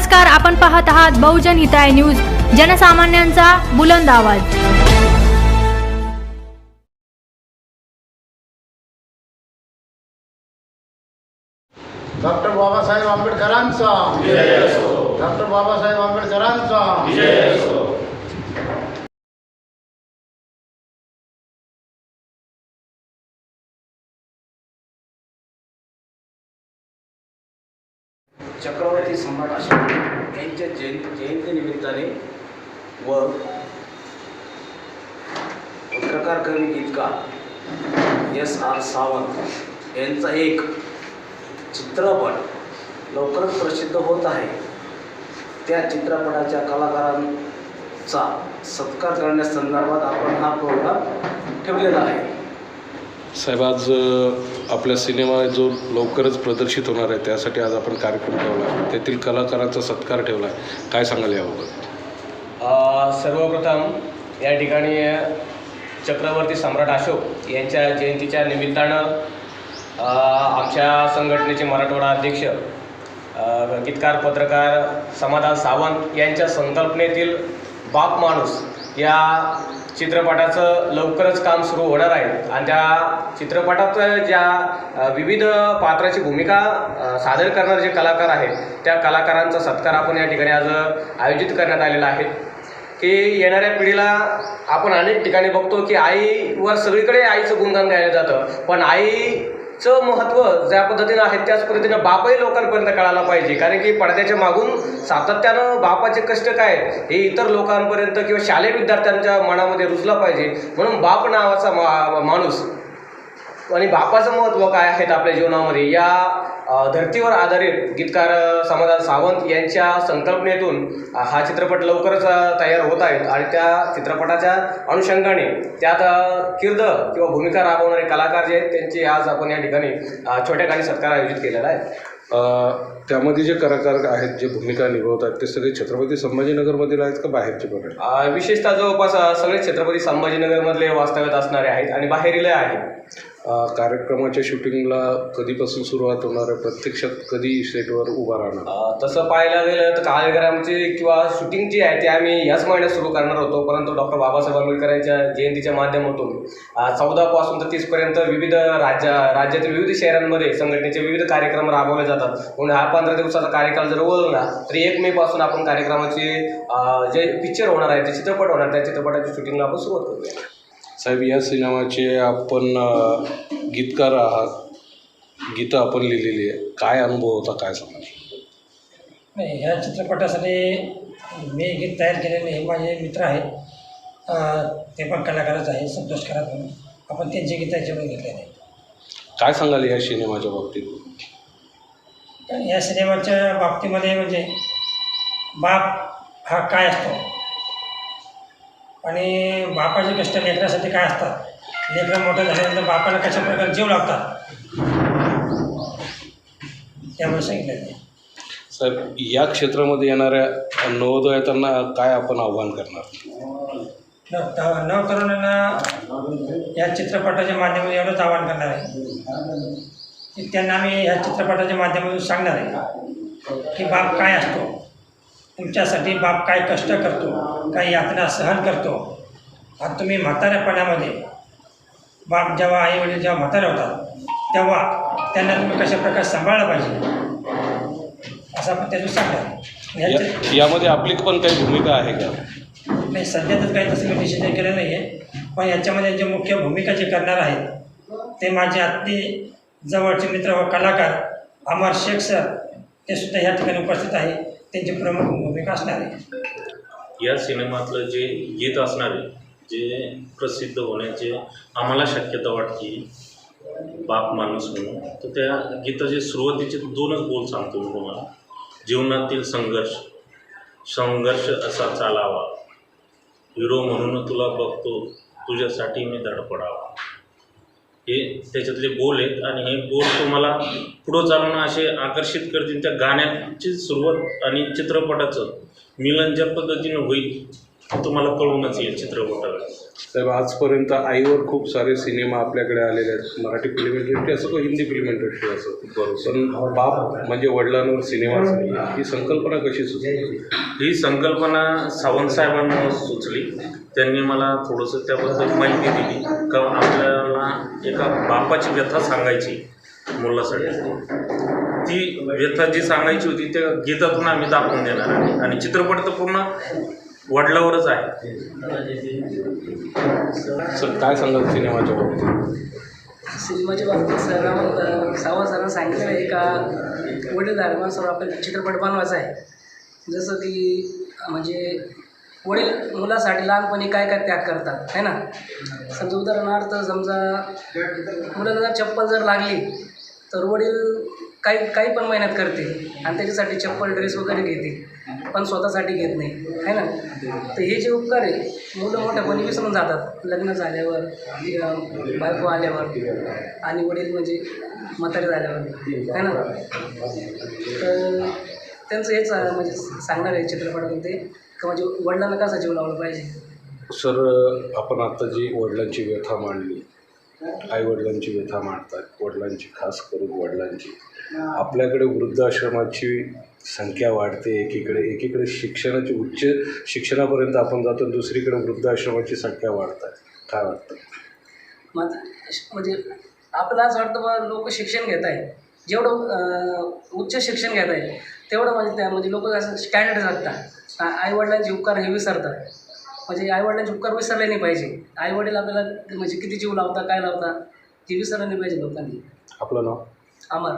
नमस्कार आपण पाहत आहात बहुजन हिताय न्यूज जनसामान्यांचा बुलंद आवाज. डॉक्टर बाबासाहेब आंबेडकरांचा. डॉक्टर बाबासाहेब आंबेडकरांचा. चक्रवर्ती सम्राट अशोक यांच्या जयंती जयंतीनिमित्ताने व पत्रकार कवी गीतकार एस आर सावंत यांचा एक चित्रपट लवकरच प्रसिद्ध होत आहे. त्या चित्रपटाच्या कलाकारांचा सत्कार करण्यासंदर्भात आपण हा प्रोग्राम ठेवलेला आहे. साहेब आज आपल्या सिनेमा जो लवकरच प्रदर्शित होणार आहे त्यासाठी आज आपण कार्यक्रम ठेवला तेथील कलाकारांचा सत्कार ठेवला आहे. काय सांगाल याबाबत? सर्वप्रथम या ठिकाणी चक्रवर्ती सम्राट अशोक यांच्या जयंतीच्या निमित्तानं आमच्या संघटनेचे मराठवाडा अध्यक्ष गीतकार पत्रकार समाधान सावंत यांच्या संकल्पनेतील बाप माणूस या चित्रपटाचं लवकरच काम सुरू होणार आहे. आणि त्या चित्रपटात ज्या विविध पात्राची भूमिका सादर करणारे जे कलाकार आहेत त्या कलाकारांचा सत्कार आपण या ठिकाणी आज आयोजित करण्यात आलेला आहे. की येणाऱ्या पिढीला आपण अनेक ठिकाणी बघतो की आईवर सगळीकडे आईचं गुणगान गायलं जातं. पण आई चं महत्त्व ज्या पद्धतीनं आहे त्याच पद्धतीनं बापही लोकांपर्यंत कळायला पाहिजे. कारण की पडद्याच्या मागून सातत्यानं बापाचे कष्ट काय हे इतर लोकांपर्यंत किंवा शालेय विद्यार्थ्यांच्या मनामध्ये रुजला पाहिजे. म्हणून बाप नावाचा मा माणूस आणि बापाचं महत्त्व काय आहेत आपल्या जीवनामध्ये या धर्तीवर आधारित गीतकार समाधान सावंत यांच्या संकल्पनेतून हा चित्रपट लवकरच तयार होत आहेत आणि त्या चित्रपटाच्या अनुषंगाने त्यात किर्द किंवा भूमिका राबवणारे कलाकार जे आहेत त्यांची आज आपण या ठिकाणी छोट्या खाणी सत्कार आयोजित केलेला आहे. त्यामध्ये जे कलाकार आहेत जे भूमिका निभवतात ते सगळे छत्रपती संभाजीनगरमधील आहेत का बाहेरचे पण आहेत? विशेषतः जवळपास सगळे छत्रपती संभाजीनगरमधले वास्तव्यात असणारे आहेत आणि बाहेरील आहेत. कार्यक्रमाच्या शूटिंगला कधीपासून सुरुवात होणार आहे? प्रत्यक्षात कधी सेटवर उभा राहणार? तसं पाहायला गेलं तर कार्यक्रमची किंवा शूटिंग जी आहे ती आम्ही याच महिन्यात सुरू करणार होतो. परंतु डॉक्टर बाबासाहेब आंबेडकर यांच्या जयंतीच्या माध्यमातून चौदापासून तर तीसपर्यंत विविध राज्य राज्यातील विविध शहरांमध्ये संघटनेचे विविध कार्यक्रम राबवले जातात. म्हणून हा पंधरा दिवसाचा कार्यकाल जर ओळखला तर एक मे पासून आपण कार्यक्रमाचे जे पिक्चर होणार आहे ते चित्रपट होणार त्या चित्रपटाच्या शूटिंगला आपण सुरुवात करूया. साहेब या सिनेमाचे आपण गीतकार आहात. गीतं आपण लिहिलेली आहे काय अनुभव होता काय सांगाल? नाही ह्या चित्रपटासाठी मी गीत तयार केलेले हे माझे मित्र आहेत. ते पण कलाकारच आहे संतोष खरात म्हणून. आपण त्यांचे गीत याच्यामध्ये घेतलेले काय सांगाल या सिनेमाच्या बाबतीत? या सिनेमाच्या बाबतीमध्ये म्हणजे बाप हा काय असतो? आणि बापाचे कष्ट लेकरासाठी काय असतात? लेकरं मोठं झाल्यानंतर बापाला कशा प्रकारे जीव लागतात? त्यामुळे सांगितलं आहे. साहेब या क्षेत्रामध्ये येणाऱ्या नवोदयातांना काय आपण आव्हान करणार? नव त- नवतरुणांना या चित्रपटाच्या माध्यमातून एवढंच आवाहन करणार आहे. की त्यांना आम्ही ह्या चित्रपटाच्या माध्यमातून सांगणार आहे की बाप काय असतो? तुमच्यासाठी बाप काय कष्ट करतो काय यातना सहन करतो आणि तुम्ही म्हाताऱ्यापणामध्ये बाप जेव्हा आई वडील जेव्हा म्हातारे होतात तेव्हा त्यांना तुम्ही कशा प्रकारे सांभाळलं पाहिजे? असं आपण चित्र- या यामध्ये आपली पण काही भूमिका आहे का? नाही सध्या तर काही तसं मी डिसिजन केलं नाही आहे पण याच्यामध्ये जे मुख्य भूमिका जे करणार आहेत ते माझे अगदी जवळचे मित्र व कलाकार अमर शेख सर ते सुद्धा या ठिकाणी उपस्थित आहे त्यांची प्रमुख भूमिका असणार आहे. या सिनेमातलं जे गीत असणार आहे जे प्रसिद्ध होण्याचे आम्हाला शक्यता वाटते बाप माणूस म्हणून तर त्या गीताचे सुरुवातीचे दोनच बोल सांगतो मी तुम्हाला. जीवनातील संघर्ष संघर्ष असा चालावा. हिरो म्हणून तुला बघतो तुझ्यासाठी मी धडपडावा. हे त्याच्यातले बोल आहेत आणि हे बोल तुम्हाला पुढं चालून असे आकर्षित करतील त्या गाण्याची सुरुवात आणि चित्रपटाचं मिलन ज्या पद्धतीनं होईल. तुम्हाला कळूनच येईल चित्रपटाला. साहेब आजपर्यंत आईवर खूप सारे सिनेमा आपल्याकडे आलेले आहेत. मराठी फिल्म इंडस्ट्री असो किंवा हिंदी फिल्म इंडस्ट्री असो. बरोबर पण बाप म्हणजे वडिलांवर सिनेमाच नाही ही संकल्पना कशी सुचली? ही संकल्पना सावंत साहेबांना सुचली. त्यांनी मला थोडंसं त्याबद्दल माहिती दिली. का आपल्याला एका बापाची व्यथा सांगायची मुलासाठी. ती व्यथा जी सांगायची होती त्या गीतातून आम्ही दाखवून देणार आहे. आणि चित्रपट तर पूर्ण वडिलावरच आहे. सर काय सांगाल सिनेमाच्या बाबतीत? सिनेमाच्या बाबतीत सरांना सावंत सरांना सांगितलं आहे का वडील माणसावर आपल्याला चित्रपट बनवायचा आहे. जसं की म्हणजे वडील मुलासाठी लहानपणी काय काय त्याग करतात है ना? समजा उदाहरणार्थ समजा मुलाला जर चप्पल जर लागली तर वडील काही काही पण मेहनत करते. आणि त्याच्यासाठी चप्पल ड्रेस वगैरे घेते. पण स्वतःसाठी घेत नाही. है ना? तर हे जे उपकार आहे मुलं मोठ्यापणी विसरून जातात. लग्न झाल्यावर बायको आल्यावर आणि वडील म्हणजे म्हातारे झाल्यावर. है ना? तर त्यांचं हेच म्हणजे सांगणार आहे चित्रपटामध्ये का म्हणजे वडिलांना कसा जीव लावला पाहिजे? सर आपण आता जी वडिलांची व्यथा मांडली आईवडिलांची व्यथा मांडतात वडिलांची खास करून वडिलांची. आपल्याकडे वृद्धाश्रमाची संख्या वाढते एकीकडे एकीकडे शिक्षणाची उच्च शिक्षणापर्यंत आपण जातो दुसरीकडे वृद्धाश्रमाची संख्या वाढतात. काय वाटतं? मग म्हणजे आपल्याला असं वाटतं बा लोक शिक्षण घेत आहे जेवढं उच्च शिक्षण घेत आहे तेवढं म्हणजे त्या म्हणजे लोक असं स्टँडर्ड जगतात आईवडिलांचे उपकार हे विसरतात. म्हणजे आईवडिलांचे उपकार विसरले नाही पाहिजे. आईवडील आपल्याला म्हणजे किती जीव लावता काय लावता ते विसरलं नाही पाहिजे लोकांनी. आपलं नाव? अमर.